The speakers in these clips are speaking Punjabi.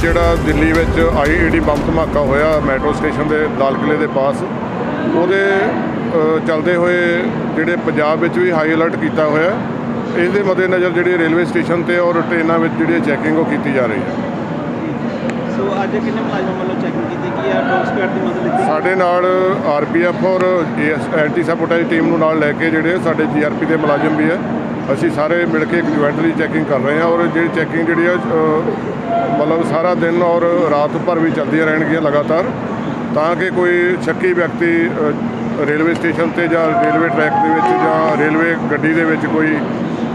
ਜਿਹੜਾ ਦਿੱਲੀ ਵਿੱਚ ਆਈਈਡੀ ਬੰਬ ਧਮਾਕਾ ਹੋਇਆ ਮੈਟਰੋ ਸਟੇਸ਼ਨ ਦੇ ਲਾਲ ਕਿਲੇ ਦੇ ਪਾਸ ਉਹਦੇ ਅ, ਚੱਲਦੇ ਹੋਏ ਜਿਹੜੇ ਪੰਜਾਬ ਵਿੱਚ ਵੀ ਹਾਈ ਅਲਰਟ ਕੀਤਾ ਹੋਇਆ ਹੈ। ਇਸ ਦੇ ਮੱਦੇਨਜ਼ਰ ਜਿਹੜੇ ਰੇਲਵੇ ਸਟੇਸ਼ਨ ਤੇ ਔਰ ਟ੍ਰੇਨਾਂ ਵਿੱਚ ਜਿਹੜੀ ਚੈਕਿੰਗ ਉਹ ਕੀਤੀ ਜਾ ਰਹੀ ਹੈ ਅੱਜ ਕਿੰਨੇ ਮੁਲਾਜ਼ਮਾਂ ਵੱਲੋਂ ਚੈਕਿੰਗ ਕੀਤੀ ਗਈ ਹੈ? ਡੌਗ ਸਕੁਐਡ ਦੀ ਮਦਦ ਲਿੱਤੀ ਸਾਡੇ ਨਾਲ ਆਰਪੀਐਫ ਔਰ ਐਂਟੀ ਸੈਬੋਟੇਜ ਟੀਮ ਨੂੰ ਨਾਲ ਲੈ ਕੇ ਜਿਹੜੇ ਸਾਡੇ ਜੀਆਰਪੀ ਦੇ ਮੁਲਾਜ਼ਮ ਵੀ ਹੈ ਅਸੀਂ ਸਾਰੇ ਮਿਲ ਕੇ ਜੁਆਇੰਟਲੀ ਚੈਕਿੰਗ ਕਰ ਰਹੇ ਹਾਂ ਔਰ ਜਿਹੜੀ ਚੈਕਿੰਗ ਜਿਹੜੀ ਹੈ ਮਤਲਬ ਸਾਰਾ ਦਿਨ ਔਰ ਰਾਤ ਭਰ ਵੀ ਚੱਲਦੀਆਂ ਰਹਿਣਗੀਆਂ ਲਗਾਤਾਰ। ਤਾਂ ਕਿ ਕੋਈ ਸ਼ੱਕੀ ਵਿਅਕਤੀ ਰੇਲਵੇ ਸਟੇਸ਼ਨ ਤੇ ਜਾਂ ਰੇਲਵੇ ਟਰੈਕ ਦੇ ਵਿੱਚ ਜਾਂ ਰੇਲਵੇ ਗੱਡੀ ਦੇ ਵਿੱਚ ਕੋਈ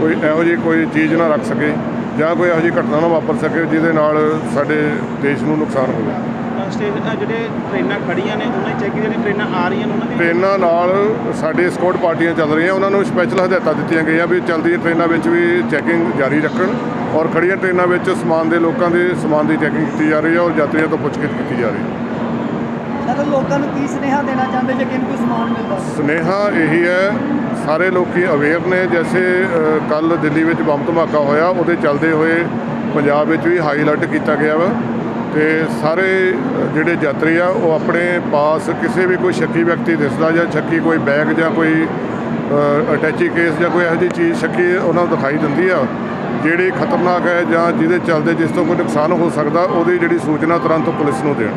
ਕੋਈ ਇਹੋ ਜਿਹੀ ਕੋਈ ਚੀਜ਼ ਨਾ ਰੱਖ ਸਕੇ। ਜਾਂ ਕੋਈ ਇਹੋ ਜਿਹੀ ਘਟਨਾ ਨਾ ਵਾਪਰ ਸਕੇ ਜਿਹਦੇ ਨਾਲ ਸਾਡੇ ਦੇਸ਼ ਨੂੰ ਨੁਕਸਾਨ ਹੋਵੇ। ਸਟੇਸ਼ਨ ਜਿਹੜੇ ਟ੍ਰੇਨਾਂ ਖੜੀਆਂ ਨੇ ਉਹਨਾਂ ਜਿਹੜੀ ਟ੍ਰੇਨਾਂ ਆ ਰਹੀਆਂ ਨੇ ਉਹਨਾਂ ਦੀ ਟ੍ਰੇਨਾਂ ਨਾਲ ਸਾਡੇ ਸਕੌਟ ਪਾਰਟੀਆਂ ਚੱਲ ਰਹੀਆਂ ਉਹਨਾਂ ਨੂੰ ਸਪੈਸ਼ਲ ਹਦਾਇਤਾਂ ਦਿੱਤੀਆਂ ਗਈਆਂ ਵੀ ਚੱਲਦੀਆਂ ਟ੍ਰੇਨਾਂ ਵਿੱਚ ਵੀ ਚੈਕਿੰਗ ਜਾਰੀ ਰੱਖਣ ਔਰ ਖੜੀਆਂ ਟ੍ਰੇਨਾਂ ਵਿੱਚ ਸਮਾਨ ਦੇ ਲੋਕਾਂ ਦੇ ਸਮਾਨ ਦੀ ਚੈਕਿੰਗ ਕੀਤੀ ਜਾ ਰਹੀ ਹੈ ਔਰ ਯਾਤਰੀਆਂ ਤੋਂ ਪੁੱਛਗਿੱਛ ਕੀਤੀ ਜਾ ਰਹੀ ਹੈ। ਸਰ ਲੋਕਾਂ ਨੂੰ ਕੀ ਸੁਨੇਹਾ ਦੇਣਾ ਚਾਹੁੰਦੇ ਜੇ ਕਿਨ ਕੋਈ ਸਮਾਨ ਮਿਲਦਾ? ਸੁਨੇਹਾ ਇਹੀ ਹੈ, ਸਾਰੇ ਲੋਕੀ ਅਵੇਅਰ ਨੇ, ਜੈਸੇ ਕੱਲ ਦਿੱਲੀ ਵਿੱਚ ਬੰਬ ਧਮਾਕਾ ਹੋਇਆ, ਉਹਦੇ ਚੱਲਦੇ ਹੋਏ ਪੰਜਾਬ ਵਿੱਚ ਵੀ ਹਾਈ ਅਲਰਟ ਕੀਤਾ ਗਿਆ ਵਾ ਤੇ ਸਾਰੇ ਜਿਹੜੇ ਯਾਤਰੀ ਆ, ਉਹ ਆਪਣੇ ਪਾਸ ਕਿਸੇ ਵੀ ਕੋਈ ਸ਼ੱਕੀ ਵਿਅਕਤੀ ਦਿਸਦਾ ਜਾਂ ਸ਼ੱਕੀ ਕੋਈ ਬੈਗ ਜਾਂ ਕੋਈ ਅਟੈਚੀ ਕੇਸ ਜਾਂ ਕੋਈ ਇਹੋ ਜਿਹੀ ਚੀਜ਼ ਸ਼ੱਕੀ ਉਹਨਾਂ ਨੂੰ ਦਿਖਾਈ ਦਿੰਦੀ ਆ, ਜਿਹੜੀ ਖਤਰਨਾਕ ਹੈ ਜਾਂ ਜਿਹਦੇ ਚੱਲਦੇ ਜਿਸ ਤੋਂ ਕੋਈ ਨੁਕਸਾਨ ਹੋ ਸਕਦਾ, ਉਹਦੀ ਜਿਹੜੀ ਸੂਚਨਾ ਤੁਰੰਤ ਪੁਲਿਸ ਨੂੰ ਦੇਣ।